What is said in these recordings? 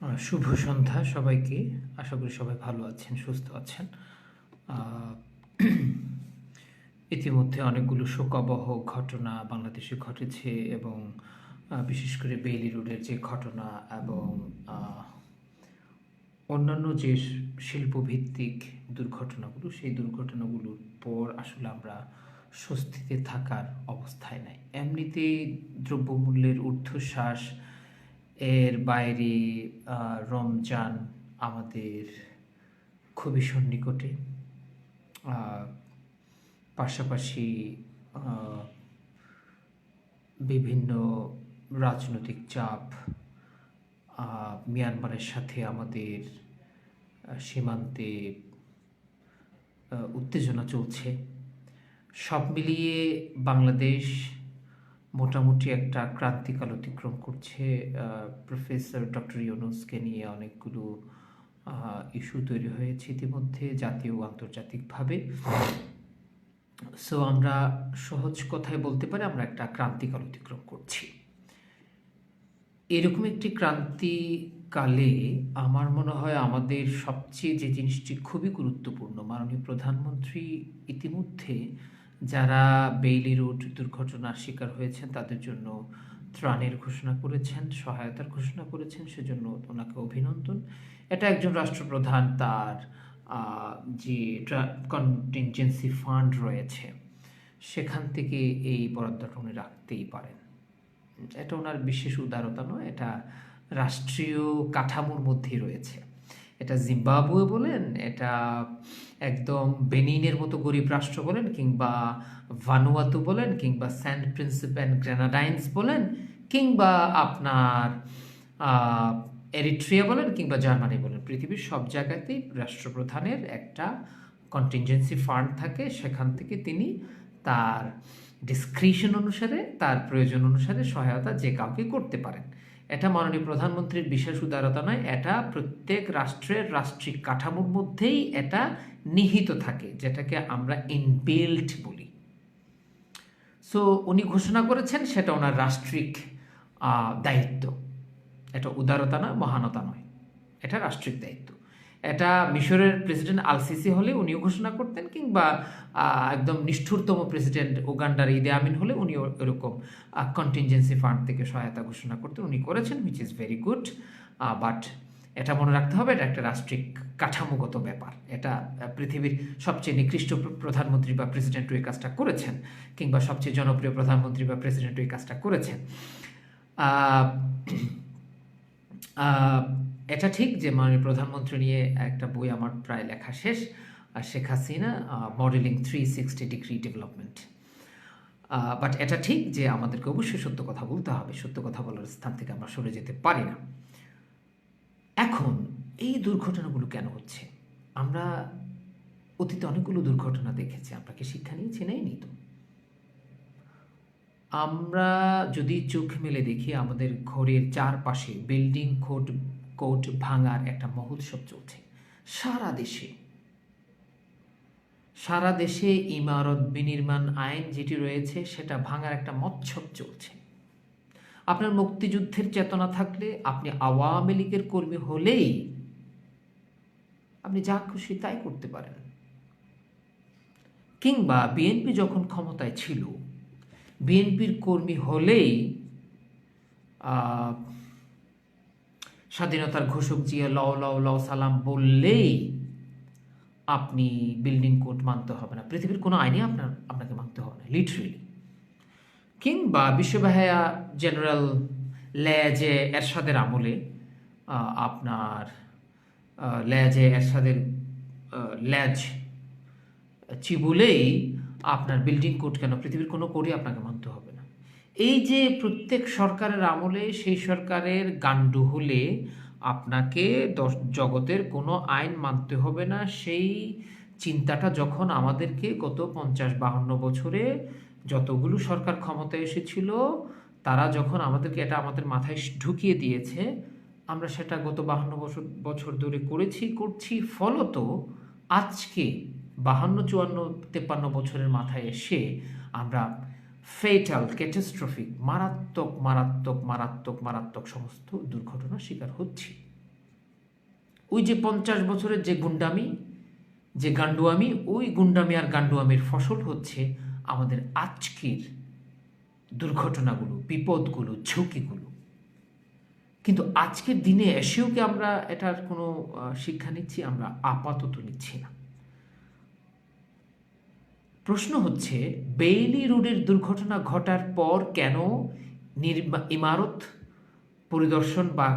শুভ সন্ধ্যা সবাইকে। আশা করি সবাই ভালো আছেন, সুস্থ আছেন। ইতিমধ্যে অনেকগুলো শোকাবহ ঘটনা বাংলাদেশে ঘটেছে এবং বিশেষ করে বেইলি রোডের যে ঘটনা এবং অন্যান্য যে শিল্পভিত্তিক দুর্ঘটনাগুলো, সেই দুর্ঘটনাগুলোর পর আসলে আমরা স্বস্তিতে থাকার অবস্থায় নাই। এমনিতেই দ্রব্যমূল্যের ঊর্ধ্বশ্বাস এর বাইরে রমজান আমাদের খুবই সন্নিকটে। পাশাপাশি বিভিন্ন রাজনৈতিক চাপ মিয়ানমারের সাথে আমাদের সীমান্তে উত্তেজনা চলছে। সব মিলিয়ে বাংলাদেশ মোটামুটি একটা ক্রান্তিকাল অতিক্রম করছে। প্রফেসর ডক্টর ইউনুসকে নিয়ে অনেকগুলো ইস্যু তৈরি হয়েছে ইতিমধ্যে জাতীয় আন্তর্জাতিকভাবে। সো আমরা সহজ কথায় বলতে পারি আমরা একটা ক্রান্তিকাল অতিক্রম করছি। এরকম একটি ক্রান্তিকালে আমার মনে হয় আমাদের সবচেয়ে যে জিনিসটি খুবই গুরুত্বপূর্ণ, মাননীয় প্রধানমন্ত্রী ইতিমধ্যে যারা বেইলি রোড দুর্ঘটনার শিকার হয়েছেন, তাদের জন্য ত্রাণের ঘোষণা করেছেন, সহায়তার ঘোষণা করেছেন, সেজন্য ওনাকে অভিনন্দন। এটা একজন রাষ্ট্রপ্রধান তার যে কন্টিনজেন্সি ফান্ড রয়েছে, সেখান থেকে এই বরাদ্দটা উনি রাখতেই পারেন। এটা ওনার বিশেষ উদারতা নয়, এটা রাষ্ট্রীয় কাঠামোর মধ্যেই রয়েছে। এটা জিম্বাবুয়ে বলেন, এটা একদম বেনিনের মতো গরিব রাষ্ট্র বলেন কিংবা ভানুয়াতু বলেন কিংবা স্যান্ট প্রিন্সিপ অ্যান্ড গ্রেনাডাইন্স বলেন কিংবা আপনার এরিট্রিয়া বলেন কিংবা জার্মানি বলেন। পৃথিবীর সব জায়গাতেই রাষ্ট্রপ্রধানের একটা কন্টিনজেন্সি ফান্ড থাকে। সেখান থেকে তিনি তার ডিসক্রিশন অনুসারে, তার প্রয়োজন অনুসারে সহায়তা যে কাউকে করতে পারেন। এটা মাননীয় প্রধানমন্ত্রীর বিশেষ উদারতা নয়, এটা প্রত্যেক রাষ্ট্রের রাষ্ট্রিক কাঠামোর মধ্যেই এটা নিহিত থাকে, যেটাকে আমরা ইনবিল্ট বলি। সো উনি ঘোষণা করেছেন সেটা ওনার রাষ্ট্রিক দায়িত্ব। এটা উদারতা নয়, মহানতা নয়, এটা রাষ্ট্রিক দায়িত্ব। এটা মিশরের প্রেসিডেন্ট আল সিসি হলে উনিও ঘোষণা করতেন কিংবা একদম নিষ্ঠুরতম প্রেসিডেন্ট উগান্ডার ঈদে আমিন হলে উনিও এরকম কন্টিনজেন্সি ফান্ড থেকে সহায়তা ঘোষণা করতেন। উনি করেছেন which is very good but এটা মনে রাখতে হবে, এটা একটা রাষ্ট্রিক কাঠামোগত ব্যাপার। এটা পৃথিবীর সবচেয়ে নিকৃষ্ট প্রধানমন্ত্রী বা প্রেসিডেন্ট এই কাজটা করেছেন, কিংবা সবচেয়ে জনপ্রিয় প্রধানমন্ত্রী বা প্রেসিডেন্ট এই কাজটা করেছেন। এটা ঠিক যে মাননীয় প্রধানমন্ত্রী নিয়ে একটা বই আমার প্রায় লেখা শেষ, আর Sheikh Hasina modelling three sixty degree development but এটা ঠিক যে আমাদেরকে অবশ্যই সত্য কথা বলতে হবে, সত্য কথা বলার স্থান থেকে আমরা সরে যেতে পারি না। এখন এই দুর্ঘটনাগুলো কেন হচ্ছে? আমরা অতীতে অনেকগুলো দুর্ঘটনা দেখেছি, আমরা কি শিক্ষা নিয়েছি? নেই তো। আমরা যদি চোখ মেলে দেখি, আমাদের ঘরের চারপাশে বিল্ডিং কোড কোড ভাঙার একটা মহোৎসব চলছে। সারা দেশে। সারা দেশে ইমারত বিনির্মাণ আইন যেটি রয়েছে, সেটা ভাঙার একটা মৎসব চলছে। আপনার মুক্তিযুদ্ধের চেতনা থাকলে, আপনি আওয়ামী লীগের কর্মী হলেই আপনি যা খুশি তাই করতে পারেন। কিংবা বিএনপি যখন ক্ষমতায় ছিল, বিএনপির কর্মী হলেই স্বাধীনতার ঘোষক জিয়া, লও লও লও, সালাম বললেই আপনি বিল্ডিং কোড মানতে হবে না। পৃথিবীর কোনো আইনে আপনার, আপনাকে মানতে হবে না লিটারেলি কিংবা বিশ্ববাহায়া জেনারেল ল্যাজে এরশাদের আমলে আপনার ল্যাজে এরশাদের ল্যাজ চিবুলেই আপনার বিল্ডিং কোড কেন? পৃথিবীর কোনো কোডই আপনাকে মানতে হবে এই যে প্রত্যেক সরকারের আমলে সেই সরকারের গান্ডু হলে আপনাকে দশ, জগতের কোনো আইন মানতে হবে না। সেই চিন্তাটা যখন আমাদেরকে গত পঞ্চাশ, বাহান্ন বছরে যতগুলো সরকার ক্ষমতায় এসেছিল, তারা যখন আমাদেরকে এটা আমাদের মাথায় ঢুকিয়ে দিয়েছে, আমরা সেটা গত বাহান্ন বছর বছর ধরে করেছি, করছি। ফলত আজকে বাহান্ন, চুয়ান্ন, তেপ্পান্ন বছরের মাথায় এসে আমরা ফেটাল ক্যাটাস্ট্রফিক মারাত্মক মারাত্মক মারাত্মক মারাত্মক সমস্ত দুর্ঘটনার শিকার হচ্ছি। ওই যে পঞ্চাশ বছরের যে গুন্ডামি, যে গান্ডুয়ামি, ওই গুন্ডামি আর গান্ডুয়ামির ফসল হচ্ছে আমাদের আজকের দুর্ঘটনাগুলো, বিপদগুলো, ঝুঁকিগুলো। কিন্তু আজকের দিনে এসেও কি আমরা এটার কোনো শিক্ষা নিচ্ছি? আমরা আপাতত নিচ্ছি না। প্রশ্ন হচ্ছে, বেইলি রোডের দুর্ঘটনা ঘটার পর কেন ইমারত পরিদর্শন বা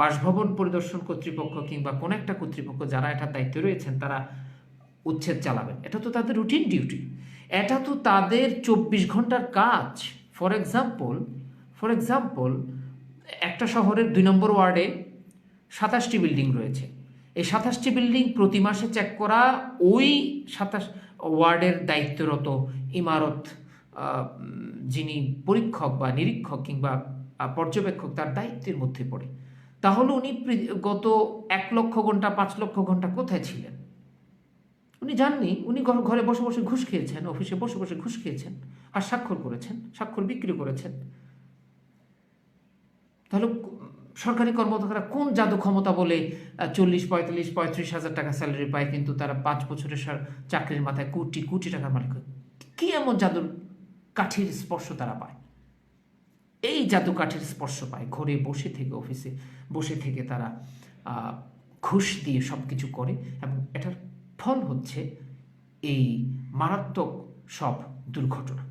বাসভবন পরিদর্শন কর্তৃপক্ষ কিংবা কোনো একটা কর্তৃপক্ষ যারা এটার দায়িত্বে রয়েছেন, তারা উচ্ছেদ চালাবেন? এটা তো তাদের রুটিন ডিউটি এটা তো তাদের চব্বিশ ঘণ্টার কাজ। ফর এক্সাম্পল ফর এক্সাম্পল একটা শহরের দুই নম্বর ওয়ার্ডে সাতাশটি বিল্ডিং রয়েছে। এই সাতাশটি বিল্ডিং প্রতি মাসে চেক করা, ওই সাতাশ ওয়ার্ডের দায়িত্বরত ইমারত যিনি পরীক্ষক বা নিরীক্ষক কিংবা পর্যবেক্ষক তার দায়িত্বের মধ্যে পড়ে। তাহলে উনি গত এক লক্ষ ঘণ্টা, পাঁচ লক্ষ ঘণ্টা কোথায় ছিলেন? উনি জাননি, উনি ঘর- বসে বসে ঘুষ খেয়েছেন, অফিসে বসে বসে ঘুষ খেয়েছেন, আর স্বাক্ষর করেছেন, স্বাক্ষর বিক্রি করেছেন। তাহলে সরকারি কর্মকর্তারা কোন জাদু ক্ষমতা বলে চল্লিশ, পঁয়তাল্লিশ, পঁয়ত্রিশ হাজার টাকা স্যালারি পায়, কিন্তু তারা পাঁচ বছরের চাকরির মাথায় কোটি কোটি টাকার মালিক হয়? কি এমন জাদুর কাঠির স্পর্শ তারা পায় এই জাদু কাঠির স্পর্শ পায়, ঘরে বসে থেকে অফিসে বসে থেকে তারা ঘুষ দিয়ে সব কিছু করে এবং এটার ফল হচ্ছে এই মারাত্মক সব দুর্ঘটনা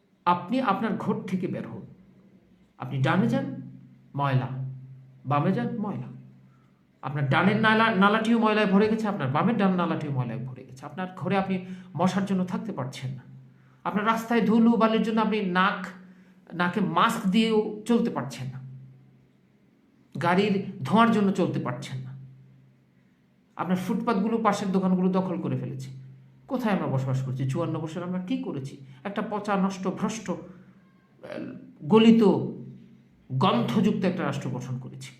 আপনি আপনার ঘর থেকে বের হন। আপনি ডানে যান, ময়লা। বামে যান, ময়লা। আপনার ডানের নালা, নালাটিও ময়লায় ভরে গেছে, আপনার বামের ডান নালাটিও ময়লায় ভরে গেছে। আপনার ঘরে আপনি মশার জন্য থাকতে পারছেন না। আপনার রাস্তায় ধুলো বালির জন্য আপনি নাক, নাকে মাস্ক দিয়েও চলতে পারছেন না। গাড়ির ধোঁয়ার জন্য চলতে পারছেন না। আপনার ফুটপাতগুলো, পাশের দোকানগুলো দখল করে ফেলেছে। কোথায় আমরা বসবাস করছি? চুয়ান্ন বছর আমরা কি করেছি? একটা পচা, নষ্ট, ভ্রষ্ট গলিত, গন্ধযুক্ত একটা রাষ্ট্র গঠন করেছি।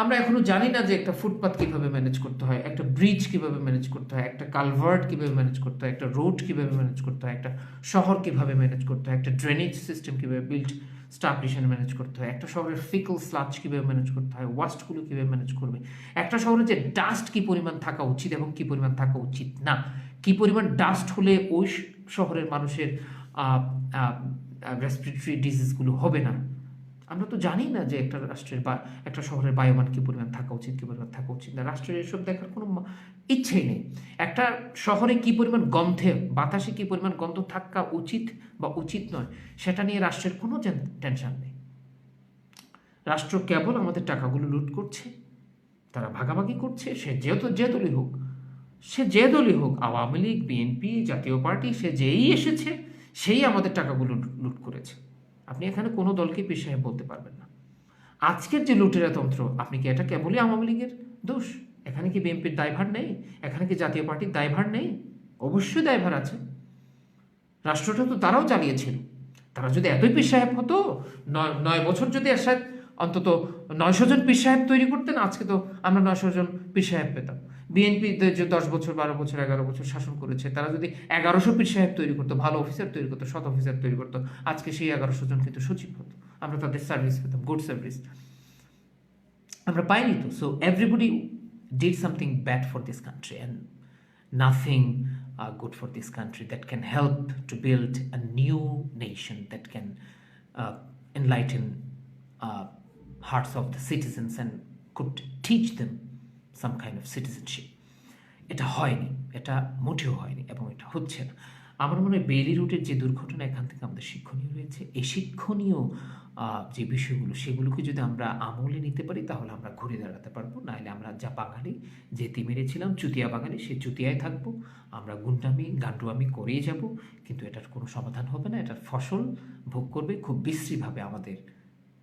আমরা এখনও জানি না যে একটা ফুটপাথ কীভাবে ম্যানেজ করতে হয়, একটা ব্রিজ কীভাবে ম্যানেজ করতে হয়, একটা কালভার্ট কীভাবে ম্যানেজ করতে হয়, একটা রোড কীভাবে ম্যানেজ করতে হয়, একটা শহর কীভাবে ম্যানেজ করতে হয়, একটা ড্রেনেজ সিস্টেম কীভাবে বিল্ড স্টাবলিশন ম্যানেজ করতে হয়। একটা শহরের ফিকল স্লাচ কীভাবে ম্যানেজ করতে হয়? ওয়াস্টগুলো কীভাবে ম্যানেজ করবে? একটা শহরে যে ডাস্ট কী পরিমাণ থাকা উচিত এবং কী পরিমাণ থাকা উচিত না? কী পরিমাণ ডাস্ট হলে ওই শহরের মানুষের রেসপিরেটরি ডিজিজগুলো হবে না? আমরা তো জানি না যে একটা রাষ্ট্রের বা, একটা শহরের বায়ুমান কী পরিমাণ থাকা উচিত, কী পরিমাণ থাকা উচিত না। রাষ্ট্রের এসব দেখার কোনো ইচ্ছেই নেই। একটা শহরে কি পরিমাণ গন্ধে, বাতাসে কি পরিমাণ গন্ধ থাকা উচিত বা উচিত নয়, সেটা নিয়ে রাষ্ট্রের কোনো টেনশন নেই। রাষ্ট্র কেবল আমাদের টাকাগুলো লুট করছে, তারা ভাগাভাগি করছে, সে যেহেতু যে দলই হোক, সে যে দলই হোক, আওয়ামী লীগ, বিএনপি, জাতীয় পার্টি, সে যেই এসেছে, সেই আমাদের টাকাগুলো লুট করেছে। আপনি এখানে কোনো দলকে পেশায় বলতে পারবেন না। আজকের যে লুটেরা তন্ত্র, আপনি কি এটা কেবলই আওয়ামী লীগের দোষ? এখানে কি বিএনপির দায়ভার নেই? এখানে কি জাতীয় পার্টির দায়ভার নেই? অবশ্যই দায়ভার আছে। রাষ্ট্রটা তো তারাও চালিয়েছিল। তারা যদি এতই সাহেব হতো, নয় নয় বছর যদি এরশাদ অন্তত নয়শো জন পীর সাহেব তৈরি করতেন আজকে তো আমরা নয়শো জন পীর সাহেব পেতাম। বিএনপি যে দশ বছর বারো বছর এগারো বছর শাসন করেছে তারা যদি এগারোশো পীর সাহেব তৈরি করতো ভালো অফিসার তৈরি করতো সৎ অফিসার তৈরি করতো আজকে সেই এগারোশো জন কিন্তু সচিব হতো। আমরা তাদের সার্ভিস পেতাম গুড সার্ভিস আমরা পাইনি তো so everybody did something bad for this country and nothing this country that can help to build a new nation that can uh, enlighten uh, hearts of the citizens and could teach them some kind of citizenship. এটা হয়নি, এটা মোটেও হয়নি এবং এটা হচ্ছে না। আমার মনে হয় বেলি রুটের যে দুর্ঘটনা এখান থেকে আমাদের শিক্ষণীয় রয়েছে, এই শিক্ষণীয় যে বিষয়গুলো, সেগুলোকে যদি আমরা আমলে নিতে পারি, তাহলে আমরা ঘুরে দাঁড়াতে পারব। নাহলে আমরা যা বাঙালি যেতে মেরেছিলাম চুতিয়া বাঙালি, সে চুতিয়ায় থাকব। আমরা গুন্ডামি, গান্ডুয়ামি করেই যাব, কিন্তু এটার কোনো সমাধান হবে না। এটার ফসল ভোগ করবে, খুব বিশ্রীভাবে আমাদের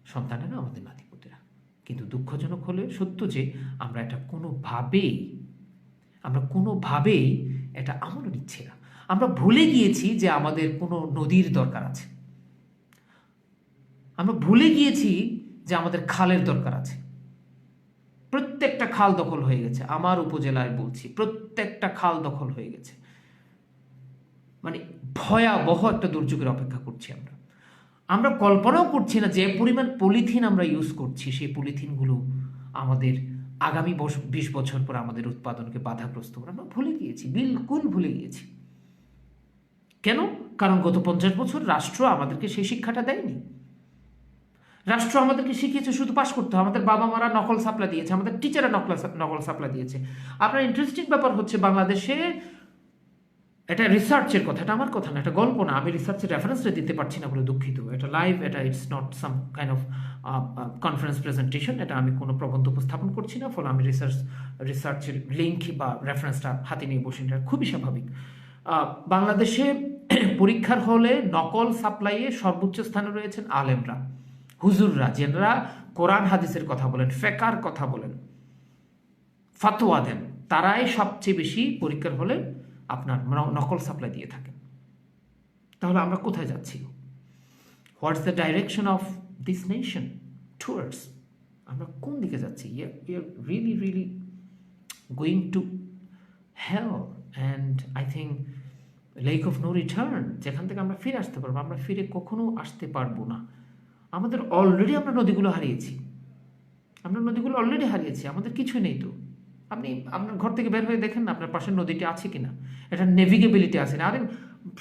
সন্তানেরা আমাদের নাতিপুতেরা। কিন্তু দুঃখজনক হলে সত্য যে, আমরা এটা কোনোভাবেই, আমরা কোনোভাবেই এটা আমলে নিচ্ছি না। আমরা ভুলে গিয়েছি যে আমাদের কোনো নদীর দরকার আছে। আমরা ভুলে গিয়েছি যে আমাদের খালের দরকার আছে। প্রত্যেকটা খাল দখল হয়ে গেছে, আমার উপজেলায় বলছি, প্রত্যেকটা খাল দখল হয়ে গেছে। মানে ভয়াবহ একটা দুর্যোগের অপেক্ষা করছি আমরা। আমরা কল্পনাও করছি না যে পরিমাণ পলিথিন আমরা ইউজ করছি, সেই পলিথিনগুলো আমাদের আগামী বিশ বছর পর আমাদের উৎপাদনকে বাধাগ্রস্ত করে। আমরা ভুলে গিয়েছি, বিলকুল ভুলে গিয়েছি। কেন? কারণ গত পঞ্চাশ বছর রাষ্ট্র আমাদেরকে সেই শিক্ষাটা দেয়নি। রাষ্ট্র আমাদেরকে শিখিয়েছে শুধু পাশ করতে হবে। আমাদের বাবা মারা নকল সাপ্লাই দিয়েছে, আমাদের টিচাররা নকল নকল সাপ্লাই দিয়েছে। আপনার ইন্টারেস্টিং ব্যাপার হচ্ছে বাংলাদেশে এটা রিসার্চের কথা, এটা আমার কথা না, এটা গল্প না। আমি রিসার্চের রেফারেন্সটা দিতে পারছি না বলে দুঃখিত। এটা লাইভ এটা it's not some kind of conference presentation এটা আমি কোনো প্রবন্ধ উপস্থাপন করছি না, ফলে আমি রিসার্চ রিসার্চের লিঙ্ক বা রেফারেন্সটা হাতে নিয়ে বসে এটা খুবই স্বাভাবিক। বাংলাদেশে পরীক্ষার হলে নকল সাপ্লাইয়ে সর্বোচ্চ স্থানে রয়েছেন আলেমরা, হুজুররা, যেনারা কোরআন হাদিসের কথা বলেন, ফেকার কথা বলেন, ফাতোয়া দেন। তারাই সবচেয়ে বেশি পরীক্ষার হলে আপনার নকল সাপ্লাই দিয়ে থাকেন। তাহলে আমরা কোথায় যাচ্ছি? What's the direction of this nation towards আমরা কোন দিকে যাচ্ছি? Really really going to hell and I think lake of no return যেখান থেকে আমরা ফিরে আসতে পারব, আমরা ফিরে কখনো আসতে পারব না। আমাদের অলরেডি আমরা নদীগুলো হারিয়েছি। আমরা নদীগুলো অলরেডি হারিয়েছি, আমাদের কিছুই নেই তো। আপনি আপনার ঘর থেকে বের হয়ে দেখেন না আপনার পাশের নদীটি আছে কিনা। এটা নেভিগেবিলিটি আছে না। আরে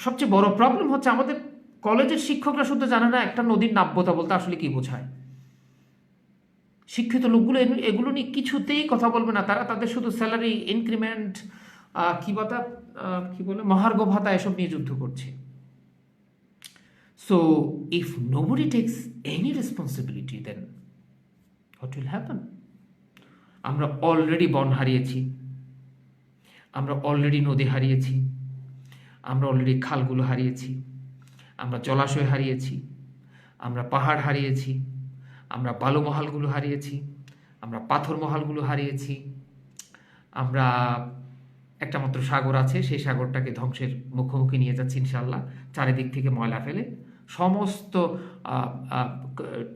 সবচেয়ে বড় প্রবলেম হচ্ছে আমাদের কলেজের শিক্ষকরা শুধু জানে না একটা নদীর নাব্যতা বলতে আসলে কি বোঝায়। শিক্ষিত লোকগুলো এগুলো নিয়ে কিছুতেই কথা বলবে না। তারা তাদের শুধু স্যালারি ইনক্রিমেন্ট কি ভাতা কি বলে, মহার্ঘ ভাতা এসব নিয়ে যুদ্ধ করছে। So if nobody takes any responsibility then what will happen আমরা অলরেডি বন হারিয়েছি। আমরা অলরেডি নদী হারিয়েছি। আমরা অলরেডি খালগুলো হারিয়েছি। আমরা জলাশয় হারিয়েছি। আমরা পাহাড় হারিয়েছি। আমরা বালুমহালগুলো হারিয়েছি। আমরা পাথর মহালগুলো হারিয়েছি। আমরা একটা মাত্র সাগর আছে, সেই সাগরটাকে ধ্বংসের মুখোমুখি নিয়ে যাচ্ছি ইনশাল্লাহ চারিদিক থেকে ময়লা ফেলে। সমস্ত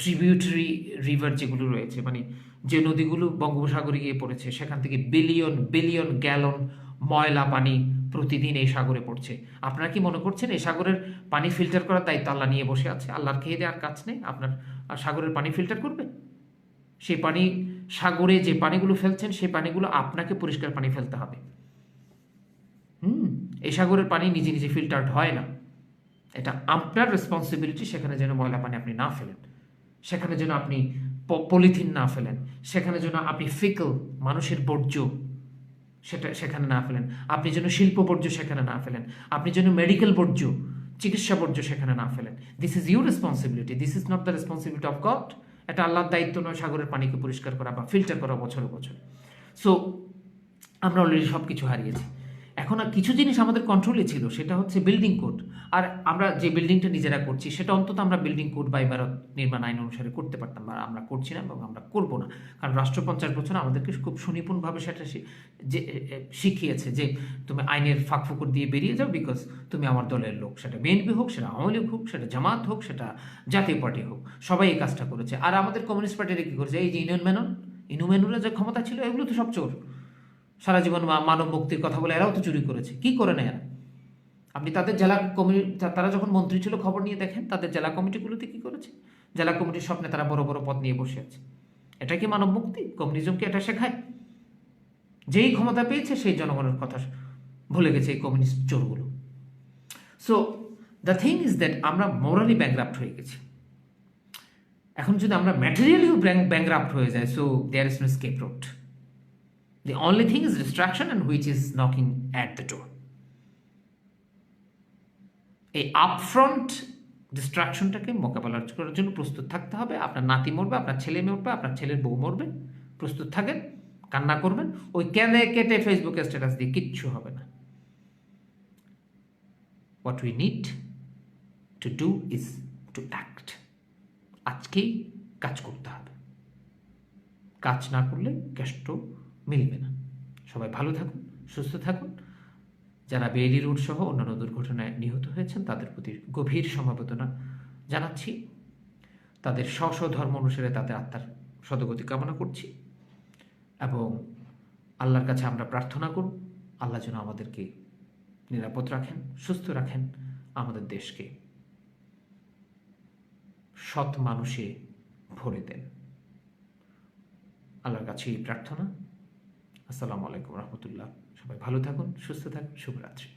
ট্রিবিউটারি রিভার যেগুলো রয়েছে মানে যে নদীগুলো বঙ্গোপসাগরে গিয়ে পড়েছে, সেখান থেকে বিলিয়ন বিলিয়ন গ্যালন ময়লা পানি প্রতিদিন এই সাগরে পড়ছে। আপনারা কি মনে করছেন এই সাগরের পানি ফিল্টার করার দায়িত্ব আল্লাহ নিয়ে বসে আছে? আল্লাহর খেয়ে দেওয়ার কাজ নেই? আপনার সাগরের পানি ফিল্টার করবে? সেই পানি, সাগরে যে পানিগুলো ফেলছেন সেই পানিগুলো আপনাকে পরিষ্কার পানি ফেলতে হবে। হুম, এই সাগরের পানি নিজে নিজে ফিল্টার্ড হয় না। এটা আপনার রেসপন্সিবিলিটি সেখানে যেন ময়লা পানি আপনি না ফেলেন। সেখানে যেন আপনি পলিথিন না ফেলেন। সেখানে যেন আপনি ফিকল মানুষের বর্জ্য সেটা সেখানে না ফেলেন। আপনি যেন শিল্প বর্জ্য সেখানে না ফেলেন। আপনি যেন মেডিকেল বর্জ্য, চিকিৎসা বর্জ্য সেখানে না ফেলেন। This is your responsibility this is not the responsibility of God এটা আল্লাহর দায়িত্ব নয় সাগরের পানিকে পরিষ্কার করা বা ফিল্টার করা বছরে বছর। সো আমরা অলরেডি সব কিছু হারিয়েছি। এখন আর কিছু জিনিস আমাদের কন্ট্রোলে ছিল, সেটা হচ্ছে বিল্ডিং কোড আর আমরা যে বিল্ডিংটা নিজেরা করছি, সেটা অন্তত আমরা বিল্ডিং কোড বা ইমারত নির্মাণ আইন অনুসারে করতে পারতাম বা আমরা করছি না এবং আমরা করব না। কারণ রাষ্ট্র পঞ্চাশ বছর আমাদেরকে খুব সুনিপুণভাবে সেটা যে শিখিয়েছে যে, তুমি আইনের ফাঁক ফুকুর দিয়ে বেরিয়ে যাও বিকজ তুমি আমার দলের লোক। সেটা বিএনপি হোক, সেটা আওয়ামী লীগ হোক, সেটা জামাত হোক, সেটা জাতীয় পার্টি হোক। সবাই এই কাজটা করেছে। আর আমাদের কমিউনিস্ট পার্টিরা কী করেছে? এই যে ইউনিয়ন ম্যানন ইউনিয়ন ম্যানুরা যে ক্ষমতা ছিল, এগুলো তো সব চোর। সারা জীবন মানব মুক্তির কথা বলে এরাও তো চুরি করেছে। কি করে না এরা? আপনি তাদের জেলা কমিটি তারা যখন মন্ত্রী ছিল, খবর নিয়ে দেখেন, তাদের জেলা কমিটিগুলোতে কি করেছে? জেলা কমিটির স্বপ্নে তারা বড় বড় পদ নিয়ে বসে আছে। এটা কি মানব মুক্তি কমিউনিজমকে এটা শেখায়? যেই ক্ষমতা পেয়েছে, সেই জনগণের কথা ভুলে গেছে এই communist চোরগুলো। So the thing is that আমরা মোরালি ব্যাংরাপ্ট হয়ে গেছি। এখন যদি আমরা ম্যাটেরিয়ালিও ব্যাংরাপ্ট হয়ে যায় so there is no escape road The only thing is distraction and which is knocking at the door. এই আপফ্রন্ট ডিস্ট্রাকশনটাকে মোকাবেলা করার জন্য প্রস্তুত থাকতে হবে। আপনার নাতি মরবে, আপনার ছেলে মরবে, আপনার ছেলের বউ মরবে। প্রস্তুত থাকেন, কান্না করবেন। ওই কেঁদে কেটে ফেসবুকে স্ট্যাটাস দিয়ে কিচ্ছু হবে না। What we need to do is to act আজকেই কাজ করতে হবে। কাজ না করলে কেষ্ট মিলবে না। সবাই ভালো থাকুন, সুস্থ থাকুন। যারা বেইলি রোড সহ অন্যান্য দুর্ঘটনায় নিহত হয়েছেন, তাদের প্রতি গভীর সমবেদনা জানাচ্ছি। তাদের স্ব স্ব ধর্ম অনুসারে তাদের আত্মার সদগতি কামনা করছি এবং আল্লাহর কাছে আমরা প্রার্থনা করব আল্লাহ যেন আমাদেরকে নিরাপদ রাখেন, সুস্থ রাখেন, আমাদের দেশকে সৎ মানুষে ভরে দেন। আল্লাহর কাছে এই প্রার্থনা। আসসালামু আলাইকুম রহমতুল্লাহ। সবাই ভালো থাকুন সুস্থ থাকুন শুভরাত্রি।